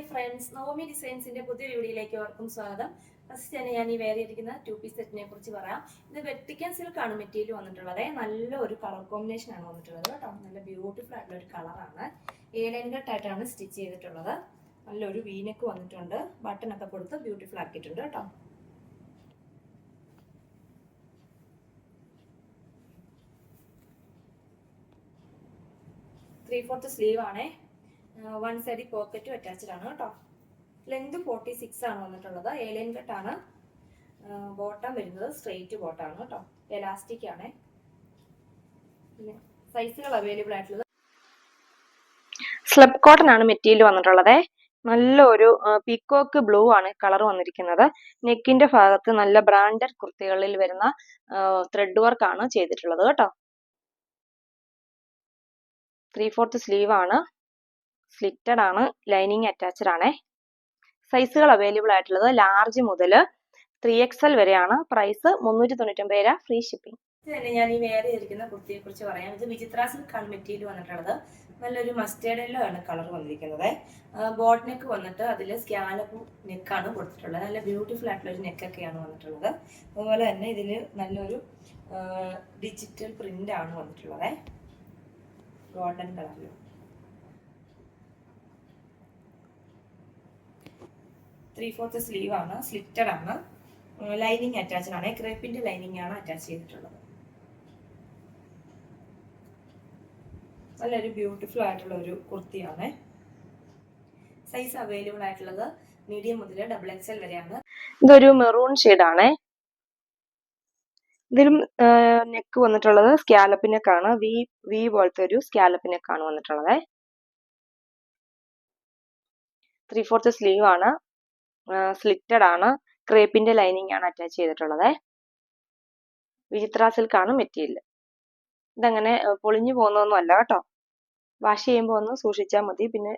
Hi friends Navami ഡിസൈൻസിന്റെ പുതിയ വീഡിയോയിലേക്ക് അവർക്കും സ്വാഗതം. ഫസ്റ്റ് തന്നെ ഞാൻ ഈ വേറെ ഇരിക്കുന്ന ടു പീസ് സെറ്റിനെ കുറിച്ച് പറയാം. ഇത് വെട്ടിക്കൻ സിൽക്ക് ആണ് മെറ്റീരിയൽ വന്നിട്ടുള്ളത്. നല്ല ഒരു കളർ കോമ്പിനേഷൻ ആണ് വന്നിട്ടുള്ളത് കേട്ടോ. നല്ല ബ്യൂട്ടിഫുൾ ആയിട്ടുള്ള ഒരു കളറാണ് ഏലൈൻ കട്ടായിട്ടാണ് സ്റ്റിച്ച് ചെയ്തിട്ടുള്ളത്. നല്ലൊരു വീനക്ക് വന്നിട്ടുണ്ട്. ബട്ടൺ ഒക്കെ കൊടുത്ത് ബ്യൂട്ടിഫുൾ ആക്കിയിട്ടുണ്ട് കേട്ടോ. ത്രീ ഫോർത്ത് സ്ലീവ് ആണേ. വൺ സൈഡ് പോക്കറ്റും അറ്റാച്ച്ഡ് ആണ് കേട്ടോ. ലെങ്ത് ഫോർട്ടി സിക്സ് ആണ് വന്നിട്ടുള്ളത്. ഏലിയൻ കട്ടാണ് ബോട്ടം വരുന്നത് സ്ട്രെയിറ്റ് ബോട്ടാണ് കേട്ടോ. എലാസ്റ്റിക് ആണ്. പിന്നെ സൈസുകൾ അവൈലബിൾ ആയിട്ടുള്ളത്. സ്ലബ് കോട്ടൺ ആണ് മെറ്റീരിയൽ വന്നിട്ടുള്ളത്. നല്ലൊരു പീക്കോക്ക് ബ്ലൂ ആണ് കളർ വന്നിരിക്കുന്നത്. നെക്കിന്റെ ഭാഗത്ത് നല്ല ബ്രാൻഡഡ് കുർത്തികളിൽ വരുന്ന ത്രെഡ് വർക്ക് ആണ് ചെയ്തിട്ടുള്ളത് കേട്ടോ. ത്രീ ഫോർത്ത് സ്ലീവ് ആണ്. സ്ലിറ്റഡ് ആണ് ലൈനിങ് അറ്റാച്ച്ഡ് ആണ്. സൈസുകൾ അവൈലബിൾ ആയിട്ടുള്ളത് ലാർജ് മുതൽ ത്രീ എക്സ് എൽ വരെയാണ്. പ്രൈസ് മുന്നൂറ്റി തൊണ്ണൂറ്റൊമ്പത് രൂപ ഫ്രീ ഷിപ്പിംഗ് തന്നെ ഞാൻ ഈ വേറെ ഇരിക്കുന്ന കുർത്തിയെ കുറിച്ച് പറയാം. ഇത് വിചിത്ര സിൽക്കാണ് മെറ്റീരിയൽ വന്നിട്ടുള്ളത്. നല്ലൊരു മസ്റ്റേർഡ് യെല്ലോ ആണ് കളർ വന്നിരിക്കുന്നത്. ബോട്ട് നെക്ക് വന്നിട്ട് അതിൽ സ്കാലപ്പ് നെക്കാണ് കൊടുത്തിട്ടുള്ളത്. നല്ല ബ്യൂട്ടിഫുൾ ആയിട്ടുള്ള ഒരു നെക്കൊക്കെയാണ് വന്നിട്ടുള്ളത്. അതുപോലെ തന്നെ ഇതിൽ നല്ലൊരു ഡിജിറ്റൽ പ്രിന്റ് ആണ് വന്നിട്ടുള്ളത്. ഗോൾഡൻ കളറിൽ ത്രീ ഫോർത്ത് സ്ലീവ് ആണ് സ്ലിറ്റഡ് ആണ്. ലൈനിങ് അറ്റാച്ച്ഡ് ആണ്. ക്രേപ്പിന്റെ ലൈനിങ് ആണ് അറ്റാച്ച് ചെയ്തിട്ടുള്ളത്. നല്ലൊരു ബ്യൂട്ടിഫുൾ ആയിട്ടുള്ള ഒരു കുർത്തിയാണ്. സൈസ് അവൈലബിൾ ആയിട്ടുള്ളത് മീഡിയം മുതൽ ഡബിൾ എക്സ് എൽ വരെയാണ്. ഇതൊരു മെറൂൺ ആണ്. ഇതിലും നെക്ക് വന്നിട്ടുള്ളത് സ്കാലപ്പ് നെക്കാണ് വി വി പോലത്തെ ഒരു സ്കാലപ്പ് നെക്കാണ് വന്നിട്ടുള്ളത്. ത്രീ ഫോർത്ത് സ്ലീവ് ആണ്. സ്ലിറ്റഡ് ആണ്. ക്രേപ്പിന്റെ ലൈനിങ് ആണ് അറ്റാച്ച് ചെയ്തിട്ടുള്ളത്. വിചിത്ര സിൽക്ക് ആണ് മെറ്റീരിയൽ ഇതങ്ങനെ പൊളിഞ്ഞു പോകുന്നൊന്നും അല്ല കേട്ടോ. വാഷ് ചെയ്യുമ്പോൾ ഒന്ന് സൂക്ഷിച്ചാൽ മതി. പിന്നെ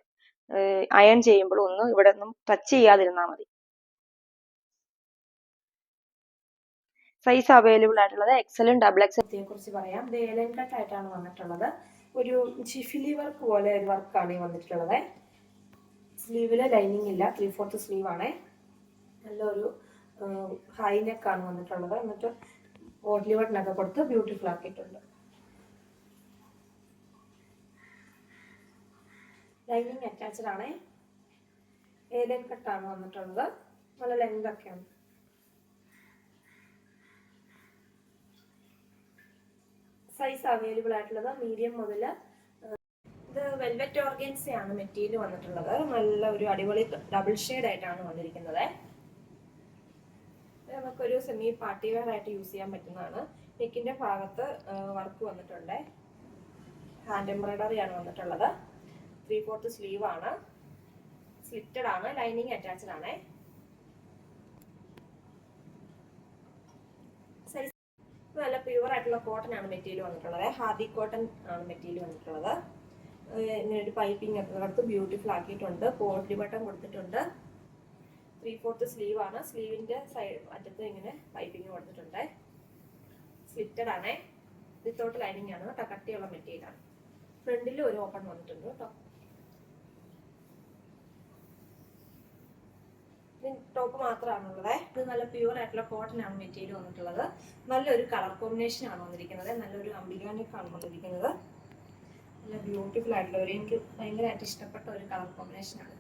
അയൺ ചെയ്യുമ്പോൾ ഒന്ന് ഇവിടെ ഒന്നും ടച്ച് ചെയ്യാതിരുന്നാൽ മതി. സൈസ് അവൈലബിൾ ആയിട്ടുള്ളത് എക്സലും ഡബിൾ എക്സലിനെ കുറിച്ച് പറയാം. ഇത് ഏലൻ കട്ട് ആയിട്ടാണ് വന്നിട്ടുള്ളത്. ഒരു ചിഫിലി വർക്ക് പോലെ ഒരു വർക്കാണ് ഈ വന്നിട്ടുള്ളത്. സ്ലീവിൽ ലൈനിങ് ഇല്ല. ത്രീ ഫോർത്ത് സ്ലീവ് ആണ്. നല്ലൊരു ഹൈ നെക്ക് ആണ് വന്നിട്ടുള്ളത്. എന്നിട്ട് ബോട്ടിലി ബട്ടണൊക്കെ കൊടുത്ത് ബ്യൂട്ടിഫുൾ ആക്കിയിട്ടുണ്ട്. ലൈനിങ് അറ്റാച്ച്ഡ് ആണ്. ഏലൻ കട്ടാണ് വന്നിട്ടുള്ളത്. നല്ല ലെങ്ത് ഒക്കെയാണ് സൈസ് അവൈലബിൾ ആയിട്ടുള്ളത് മീഡിയം മുതൽ ഇത് വെൽവെറ്റ് ഓർഗൻസയാണ് മെറ്റീരിയൽ വന്നിട്ടുള്ളത്. നല്ല ഒരു അടിപൊളി ഡബിൾ ഷെയ്ഡ് ആയിട്ടാണ് വന്നിരിക്കുന്നത്. നമുക്കൊരു സെമി പാർട്ടി വെയർ ആയിട്ട് യൂസ് ചെയ്യാൻ പറ്റുന്നതാണ്. നെക്കിന്റെ ഭാഗത്ത് വർക്ക് വന്നിട്ടുണ്ട്. ഹാൻഡ് എംബ്രോയിഡറി ആണ് വന്നിട്ടുള്ളത്. ത്രീ ഫോർത്ത് സ്ലീവ് ആണ്. സ്ലിറ്റഡ് ആണ് ലൈനിങ് അറ്റാച്ച്ഡ് ആണ്. നല്ല പ്യുവർ ആയിട്ടുള്ള കോട്ടൺ ആണ് മെറ്റീരിയൽ വന്നിട്ടുള്ളത്. ഹാദി കോട്ടൺ ആണ് മെറ്റീരിയൽ വന്നിട്ടുള്ളത്. ഇങ്ങനെ ഒരു പൈപ്പിംഗ് ഒക്കെ ബ്യൂട്ടിഫുൾ ആക്കിയിട്ടുണ്ട്. പോട്ട്ലി ബട്ടൺ കൊടുത്തിട്ടുണ്ട്. ത്രീ ഫോർത്ത് സ്ലീവ് ആണ്. സ്ലീവിന്റെ സൈഡ് അറ്റത്ത് ഇങ്ങനെ പൈപ്പിംഗ് കൊടുത്തിട്ടുണ്ട്. സ്ലിറ്റഡ് ആണ്. വിത്തൗട്ട് ലൈനിങ് ആണ് കേട്ടോ. കട്ടിയുള്ള മെറ്റീരിയൽ ആണ്. ഫ്രണ്ടിൽ ഒരു ഓപ്പൺ വന്നിട്ടുണ്ട് കേട്ടോ. ടോപ്പ് മാത്രമാണുള്ളത്. ഇത് നല്ല പ്യൂർ ആയിട്ടുള്ള കോട്ടൺ ആണ് മെറ്റീരിയൽ വന്നിട്ടുള്ളത്. നല്ലൊരു കളർ കോമ്പിനേഷൻ ആണ് വന്നിരിക്കുന്നത്. നല്ലൊരു അംബികാനൊക്കെയാണ് വന്നിരിക്കുന്നത്. നല്ല ബ്യൂട്ടിഫുൾ ആയിട്ടുള്ള ഒരു എനിക്ക് ഭയങ്കരമായിട്ട് ഇഷ്ടപ്പെട്ട ഒരു കളർ കോമ്പിനേഷൻ ആണ്.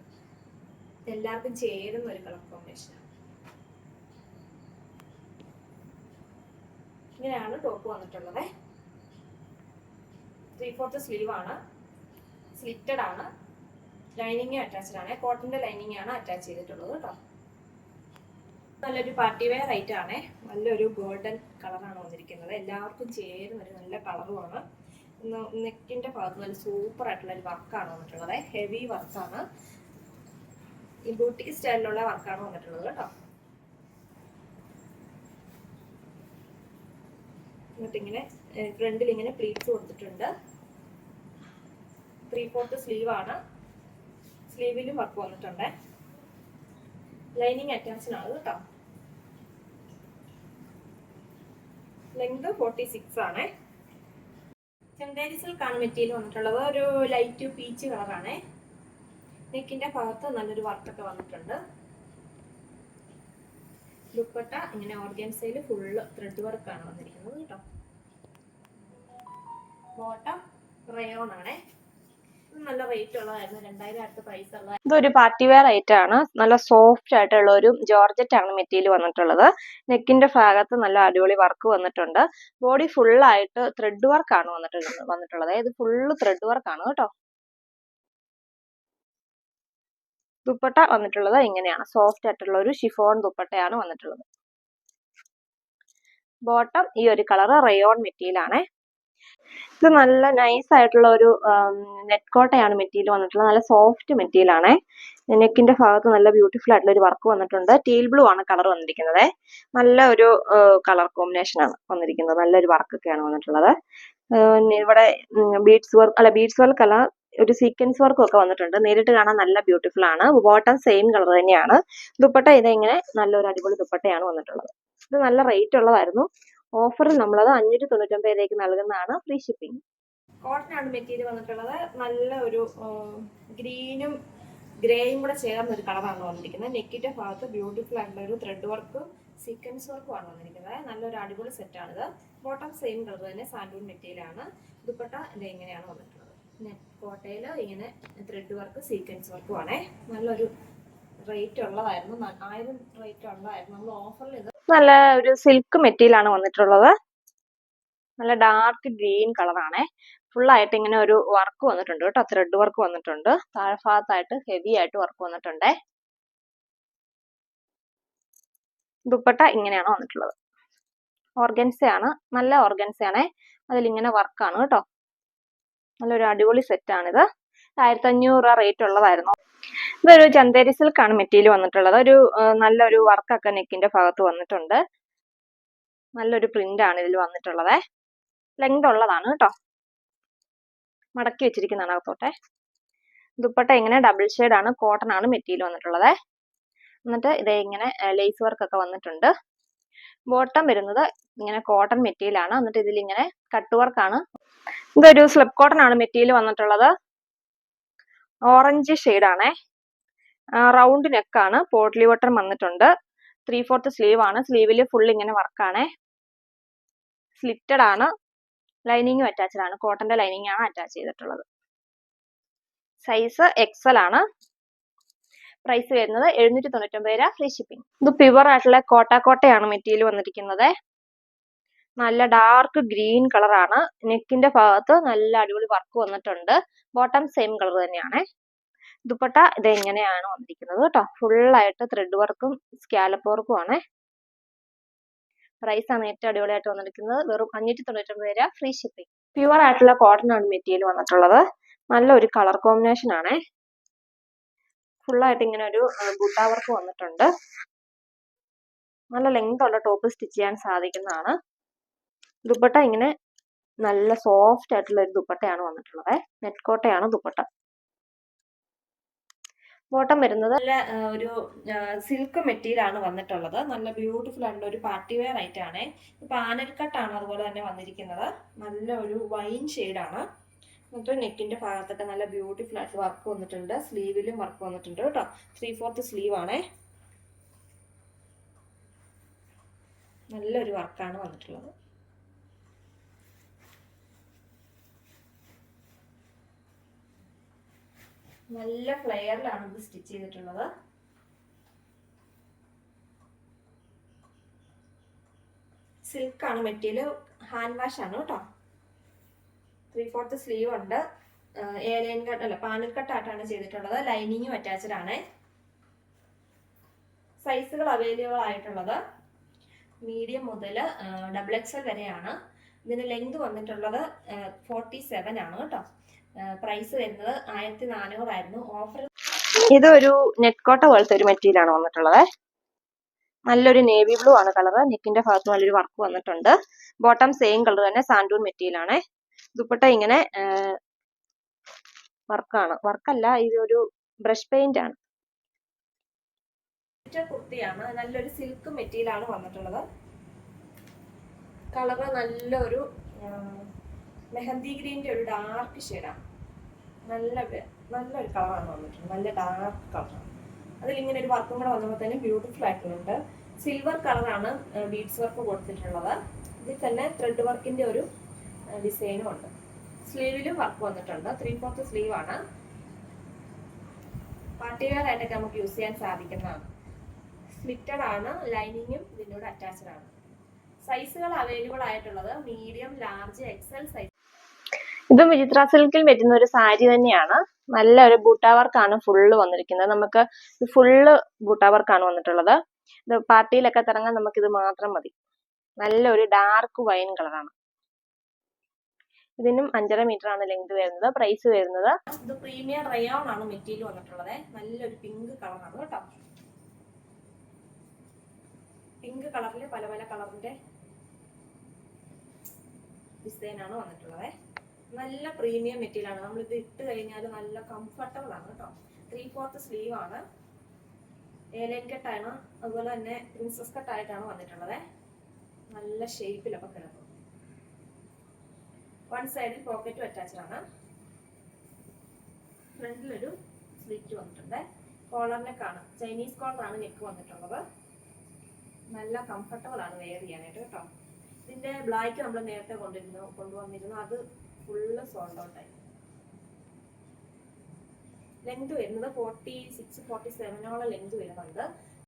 എല്ലാവർക്കും ചേരുന്ന ഒരു കളർ കോമ്പിനേഷൻ ആണ്. ഇങ്ങനെയാണ് ടോപ്പ് വന്നിട്ടുള്ളത്. ത്രീ ഫോർത്ത് സ്ലീവ് ആണ്. സ്ലിറ്റഡ് ആണ്. ലൈനിങ് അറ്റാച്ച്ഡ് ആണ്. കോട്ടന്റെ ലൈനിങ് ആണ് അറ്റാച്ച് ചെയ്തിട്ടുള്ളത് കേട്ടോ നല്ലൊരു പാർട്ടി വെയർ ഐറ്റം ആണ് നല്ലൊരു ഗോൾഡൻ കളറാണ് വന്നിരിക്കുന്നത്. എല്ലാവർക്കും ചേരുന്ന ഒരു നല്ല കളറുമാണ് നെക്കിന്റെ ഭാഗത്ത് നല്ല സൂപ്പർ ആയിട്ടുള്ള ഒരു വർക്കാണ് വന്നിട്ടുള്ളത്. ഹെവി വർക്കാണ് ഈ ബൂട്ടിക് സ്റ്റൈലിലുള്ള വർക്കാണ് വന്നിട്ടുള്ളത് കേട്ടോ. എന്നിട്ട് ഇങ്ങനെ ഫ്രണ്ടിൽ ഇങ്ങനെ പ്ലീറ്റ്സ് കൊടുത്തിട്ടുണ്ട്. ത്രീ ഫോർത്ത് സ്ലീവ് ആണ്. സ്ലീവിലും വർക്ക് വന്നിട്ടുണ്ട്. ലൈനിങ് അറ്റാച്ച്ഡ് ആണ് കേട്ടോ. ലെങ്ത് ഫോർട്ടി സിക്സ് ആണ്. ചെന്തേരി സിൽക്കാണ് മെറ്റീരിയൽ വന്നിട്ടുള്ളത്. ഒരു ലൈറ്റ് പീച്ച് കളറാണ് നെക്കിന്റെ ഭാഗത്ത് നല്ലൊരു വർക്കൊക്കെ വന്നിട്ടുണ്ട്. ദുപ്പട്ട ഇങ്ങനെ ഓർഗൻസയിൽ ഫുള്ള് ത്രെഡ് വർക്കാണ് വന്നിരിക്കുന്നത് കേട്ടോ. ബോട്ടം റയോൺ ആണേ. നല്ല പ്രൈസ് ഇതൊരു പാർട്ടി വെയർ ഐറ്റം ആണ്. നല്ല സോഫ്റ്റ് ആയിട്ടുള്ള ഒരു ജോർജറ്റ് ആണ് മെറ്റീരിയൽ വന്നിട്ടുള്ളത്. നെക്കിന്റെ ഭാഗത്ത് നല്ല അടിപൊളി വർക്ക് വന്നിട്ടുണ്ട്. ബോഡി ഫുൾ ആയിട്ട് ത്രെഡ് വർക്ക് ആണ് വന്നിട്ടുള്ളത്. വന്നിട്ടുള്ളത്. ഇത് ഫുള്ള് ത്രെഡ് വർക്ക് ആണ് കേട്ടോ. ദുപ്പട്ട വന്നിട്ടുള്ളത് ഇങ്ങനെയാണ്. സോഫ്റ്റ് ആയിട്ടുള്ള ഒരു ഷിഫോൺ ദുപ്പട്ടയാണ് വന്നിട്ടുള്ളത്. ബോട്ടം ഈ ഒരു കളർ റയോൺ മെറ്റീരിയൽ ആണ്. ഇത് നല്ല നൈസ് ആയിട്ടുള്ള ഒരു നെറ്റ് കോട്ടയാണ് മെറ്റീരിയൽ വന്നിട്ടുള്ളത്. നല്ല സോഫ്റ്റ് മെറ്റീരിയൽ നെക്കിന്റെ ഭാഗത്ത് നല്ല ബ്യൂട്ടിഫുൾ ആയിട്ടുള്ള ഒരു വർക്ക് വന്നിട്ടുണ്ട്. ടീൽ ബ്ലൂ ആണ് കളർ വന്നിരിക്കുന്നത്. നല്ല ഒരു കളർ കോമ്പിനേഷൻ ആണ് വന്നിരിക്കുന്നത്. നല്ലൊരു വർക്ക് ആണ് വന്നിട്ടുള്ളത്. ഇവിടെ ബീഡ്സ് വർക്ക് അല്ല ബീഡ്സ് വർക്ക് അല്ല ഒരു സീക്വൻസ് വർക്കും ഒക്കെ വന്നിട്ടുണ്ട്. നേരിട്ട് കാണാൻ നല്ല ബ്യൂട്ടിഫുൾ ആണ്. ബോട്ടം സെയിം കളർ തന്നെയാണ്. ദുപ്പട്ട ഇതെങ്ങനെ നല്ലൊരു അടിപൊളി ദുപ്പട്ടയാണ് വന്നിട്ടുള്ളത്. ഇത് നല്ല റേറ്റ് ഉള്ളതായിരുന്നു. ഓഫറിൽ നമ്മളത് അഞ്ഞൂറ്റി തൊണ്ണൂറ്റൊമ്പതിലേക്ക് നൽകുന്നതാണ് ഫ്രീ ഷിപ്പിംഗ്. കോട്ടൺ മെറ്റീരിയൽ വന്നിട്ടുള്ളത് നല്ല ഒരു ഗ്രീനും ഗ്രേയും കൂടെ ചേർന്ന ഒരു കളറാണ് വന്നിരിക്കുന്നത്. നെക്കിന്റെ ഭാഗത്ത് ബ്യൂട്ടിഫുൾ ആയിട്ടുള്ള ഒരു ത്രെഡ് വർക്കും സീക്വൻസ് വർക്കും ആണ് വന്നിരിക്കുന്നത്. നല്ലൊരു അടിപൊളി സെറ്റാണിത് ബോട്ടം സെയിം കളർ തന്നെ സാൻഡൂൺ മെറ്റീരിയൽ ആണ്. ദുപ്പട്ട ഇങ്ങനെയാണ് വന്നിട്ടുള്ളത്. നെറ്റ് കോട്ടയിൽ ഇങ്ങനെ ത്രെഡ് വർക്ക് സീക്വൻസ് വർക്കും ആണേ. നല്ലൊരു റേറ്റ് ഉള്ളതായിരുന്നു. ആയിരം റേറ്റ് ഉള്ളതായിരുന്നു. നമ്മൾ ഓഫറിൽ ഇത് നല്ല ഒരു സിൽക്ക് മെറ്റീരിയൽ ആണ് വന്നിട്ടുള്ളത്. നല്ല ഡാർക്ക് ഗ്രീൻ കളറാണേ ഫുൾ ആയിട്ട് ഇങ്ങനെ ഒരു വർക്ക് വന്നിട്ടുണ്ട് കേട്ടോ. ത്രെഡ് വർക്ക് വന്നിട്ടുണ്ട്. താഴ്ഭാഗത്തായിട്ട് ഹെവി ആയിട്ട് വർക്ക് വന്നിട്ടുണ്ട്. ദുപ്പട്ട ഇങ്ങനെയാണ് വന്നിട്ടുള്ളത്. ഓർഗൻസയാണ്. നല്ല ഓർഗൻസയാണേ. അതിലിങ്ങനെ വർക്കാണ് കേട്ടോ. നല്ലൊരു അടിപൊളി സെറ്റാണിത് ആയിരത്തി അഞ്ഞൂറ് രൂപ റേറ്റ് ഉള്ളതായിരുന്നു. ഇതൊരു ചന്തേരി സിൽക്കാണ് മെറ്റീരിയൽ വന്നിട്ടുള്ളത്. ഒരു നല്ലൊരു വർക്കൊക്കെ നെക്കിന്റെ ഭാഗത്ത് വന്നിട്ടുണ്ട്. നല്ലൊരു പ്രിന്റ് ആണ് ഇതിൽ വന്നിട്ടുള്ളത്. ലെങ്ത് ഉള്ളതാണ് കേട്ടോ. മടക്കി വെച്ചിരിക്കുന്നതാണ് അകത്തോട്ടെ. ദുപ്പട്ട ഇങ്ങനെ ഡബിൾ ഷെയ്ഡ് ആണ് കോട്ടൺ ആണ് മെറ്റീരിയൽ വന്നിട്ടുള്ളത്. എന്നിട്ട് ഇത് ഇങ്ങനെ ലേസ് വർക്ക് ഒക്കെ വന്നിട്ടുണ്ട്. ബോട്ടം വരുന്നത് ഇങ്ങനെ കോട്ടൺ മെറ്റീരിയൽ ആണ്. എന്നിട്ട് ഇതിൽ ഇങ്ങനെ കട്ട് വർക്കാണ് ഇതൊരു സ്ലിപ്പ് കോട്ടൺ ആണ് മെറ്റീരിയൽ വന്നിട്ടുള്ളത്. ഓറഞ്ച് ഷെയ്ഡാണേ. റൗണ്ട് നെക്കാണ്. പോട്ട്ലി വട്ടർ വന്നിട്ടുണ്ട്. ത്രീ ഫോർത്ത് സ്ലീവ് ആണ് സ്ലീവിൽ ഫുൾ ഇങ്ങനെ വർക്കാണേ. സ്ലിറ്റഡ് ആണ് ലൈനിങ്ങും അറ്റാച്ച്ഡ് ആണ് കോട്ടന്റെ ലൈനിങ് ആണ് അറ്റാച്ച് ചെയ്തിട്ടുള്ളത്. സൈസ് എക്സൽ ആണ്. പ്രൈസ് വരുന്നത് എഴുന്നൂറ്റി തൊണ്ണൂറ്റൊമ്പത് രൂപ ഫ്രീ ഷിപ്പിംഗ്. ഇത് പ്യുവർ ആയിട്ടുള്ള കോട്ട കോട്ടയാണ് മെറ്റീരിയൽ വന്നിരിക്കുന്നത്. നല്ല ഡാർക്ക് ഗ്രീൻ കളറാണ് നെക്കിന്റെ ഭാഗത്ത് നല്ല അടിപൊളി വർക്ക് വന്നിട്ടുണ്ട്. ബോട്ടം സെയിം കളർ തന്നെയാണ്. ദുപ്പട്ട ഇത് എങ്ങനെയാണ് വന്നിരിക്കുന്നത് കേട്ടോ. ഫുൾ ആയിട്ട് ത്രെഡ് വർക്കും സ്കാലപ്പ് വർക്കും ആണ്. പ്രൈസ് ആണ് ഏറ്റവും അടിപൊളിയായിട്ട് വന്നിരിക്കുന്നത്. വെറും അഞ്ഞൂറ്റി തൊണ്ണൂറ്റൊമ്പത് രൂപ ഫ്രീ ഷിപ്പിംഗ് പ്യുവർ ആയിട്ടുള്ള കോട്ടൺ ആണ് മെറ്റീരിയൽ വന്നിട്ടുള്ളത്. നല്ലൊരു കളർ കോമ്പിനേഷൻ ആണേ. ഫുൾ ആയിട്ട് ഇങ്ങനെ ഒരു ബുട്ടാ വർക്ക് വന്നിട്ടുണ്ട്. നല്ല ലെങ്ത് ഉള്ള ടോപ്പ് സ്റ്റിച്ച് ചെയ്യാൻ സാധിക്കുന്നതാണ്. ദുപ്പട്ട ഇങ്ങനെ നല്ല സോഫ്റ്റ് ആയിട്ടുള്ള ഒരു ദുപ്പട്ടയാണ് വന്നിട്ടുള്ളത്. നെറ്റ് കോട്ടയാണ് ദുപ്പട്ട. ബോട്ടം വരുന്നത് നല്ല ഒരു സിൽക്ക് മെറ്റീരിയൽ ആണ് വന്നിട്ടുള്ളത്. നല്ല ബ്യൂട്ടിഫുൾ ആയിട്ടുള്ള ഒരു പാർട്ടി വെയർ ആയിട്ട് ആണ്. കട്ട് ആണ് അതുപോലെ തന്നെ വന്നിരിക്കുന്നത്. നല്ല ഒരു വൈൻ ആണ്. എന്നിട്ട് നെക്കിന്റെ ഭാഗത്തൊക്കെ നല്ല ബ്യൂട്ടിഫുൾ ആയിട്ട് വർക്ക് വന്നിട്ടുണ്ട്. സ്ലീവിലും വർക്ക് വന്നിട്ടുണ്ട് കേട്ടോ. ത്രീ ഫോർത്ത് സ്ലീവ് ആണേ. നല്ലൊരു വർക്കാണ് വന്നിട്ടുള്ളത്. നല്ല ഫ്ലെയറിലാണ് ഇത് സ്റ്റിച്ച് ചെയ്തിട്ടുള്ളത്. സിൽക്കാണ് മെറ്റീരിയൽ ഹാൻഡ് വാഷ് ആണ് കേട്ടോ. ത്രീ ഫോർത്ത് സ്ലീവ് ഉണ്ട്. ഏലൈൻ കട്ട് അല്ല പാനൽ കട്ടായിട്ടാണ് ചെയ്തിട്ടുള്ളത്. ലൈനിങ്ങും അറ്റാച്ച്ഡ് ആണ്. സൈസുകൾ അവൈലബിൾ ആയിട്ടുള്ളത്. മീഡിയം മുതൽ ഡബിൾ എക്സൽ വരെയാണ്. ഇതിന് ലെങ്ത് വന്നിട്ടുള്ളത് ഫോർട്ടി സെവൻ ആണ് കേട്ടോ. പ്രൈസ് വരുന്നത് ആയിരത്തി നാനൂറായിരുന്നു ഓഫർ ഇതൊരു നെറ്റ് കോട്ട പോലത്തെ ഒരു മെറ്റീരിയൽ ആണ് വന്നിട്ടുള്ളത്. നല്ലൊരു നേവി ബ്ലൂ ആണ് കളർ നെക്കിന്റെ ഭാഗത്ത് നല്ലൊരു വർക്ക് വന്നിട്ടുണ്ട്. ബോട്ടം സെയിം കളർ തന്നെ സാൻഡൂൺ മെറ്റീരിയൽ ആണ്. ദുപ്പട്ട ഇങ്ങനെ വർക്കാണ് വർക്കല്ല ഇത് ഒരു ബ്രഷ് പെയിന്റ് ആണ്. കുർത്തിയാണ് നല്ലൊരു സിൽക്ക് മെറ്റീരിയൽ ആണ് വന്നിട്ടുള്ളത്. കളറ് നല്ലൊരു മെഹന്തി ഗ്രീന്റെ ഒരു ഡാർക്ക് ഷെയ്ഡാണ് നല്ല നല്ലൊരു കളറാണ് വന്നിട്ടുണ്ട് നല്ല ഡാർക്ക് കളറാണ്. അതിലിങ്ങനെ ഒരു വർക്കും കൂടെ വന്നപ്പോൾ തന്നെ ബ്യൂട്ടിഫുൾ ആയിട്ടുണ്ട്. സിൽവർ കളറാണ് ബീഡ്സ് വർക്ക് കൊടുത്തിട്ടുള്ളത്. ഇതിൽ തന്നെ ത്രെഡ് വർക്കിന്റെ ഒരു ഡിസൈനും ഉണ്ട്. സ്ലീവിലും വർക്ക് വന്നിട്ടുണ്ട്. ത്രീ ഫോർത്ത് സ്ലീവ് ആണ് പാർട്ടി വെയർ ആയിട്ടൊക്കെ നമുക്ക് യൂസ് ചെയ്യാൻ സാധിക്കുന്നതാണ്. സ്ലിറ്റഡ് ആണ് ലൈനിങ്ങും ഇതിനോട് അറ്റാച്ച്ഡ് ആണ് സൈസുകൾ അവൈലബിൾ ആയിട്ടുള്ളത് മീഡിയം ലാർജ് എക്സൽ സൈസ് ഇതും വിചിത്ര സിൽക്കിൽ പറ്റുന്ന ഒരു സാരി തന്നെയാണ്. നല്ല ഒരു ബൂട്ടാ വർക്കാണ് ഫുള്ള് വന്നിരിക്കുന്നത്. നമുക്ക് ഫുള്ള് ബൂട്ടാ വർക്കാണ് വന്നിട്ടുള്ളത്. ഇത് പാർട്ടിയിലൊക്കെ തിറങ്ങാൻ നമുക്ക് ഇത് മാത്രം മതി. നല്ലൊരു ഡാർക്ക് വൈൻ കളറാണ് ഇതിനും അഞ്ചര മീറ്റർ ആണ് ലെങ്ത് വരുന്നത്. പ്രൈസ് വരുന്നത് ഇത് പ്രീമിയം റയോൺ ആണ് മെറ്റീരിയൽ വന്നിട്ടുള്ളത്. നല്ലൊരു പിങ്ക് കളറാണ് കേട്ടോ. പിങ്ക് കളറിൽ പല പല കളറിന്റെ ഡിസൈൻ ആണ് വന്നിട്ടുള്ളത്. നല്ല പ്രീമിയം നമ്മൾ ഇത് ഇട്ട് കഴിഞ്ഞാൽ നല്ല കംഫർട്ടബിൾ ആണ് കേട്ടോ. ത്രീ ഫോർത്ത് സ്ലീവ് ആണ്. ഏലൻ കെട്ടാണ് അതുപോലെ തന്നെ പ്രിൻസസ് കട്ടായിട്ടാണ് വന്നിട്ടുള്ളത്. നല്ല ഷേപ്പിലൊക്കെ കിടക്കും. വൺ സൈഡിൽ പോക്കറ്റും അറ്റാച്ച് ആണ്. ഫ്രണ്ടിലൊരു സ്ലിറ്റ് വന്നിട്ടുണ്ട്. കോളർ നെക്കാണ് ചൈനീസ് കോളറാണ് നെക്ക് വന്നിട്ടുള്ളത്. നല്ല കംഫർട്ടബിൾ ആണ് വെയർ ചെയ്യാനായിട്ട് കേട്ടോ. ഇതിന്റെ ബ്ലാക്ക് നമ്മൾ നേരത്തെ കൊണ്ടിരുന്നു കൊണ്ടുവന്നിരുന്നു അത് ഫുള്ള് സോൾഡ് ഔട്ടായി ലെങ്ത് വരുന്നത് ഫോർട്ടി സിക്സ് ഫോർട്ടി സെവനോളം ലെങ്ത് വരുന്നുണ്ട്.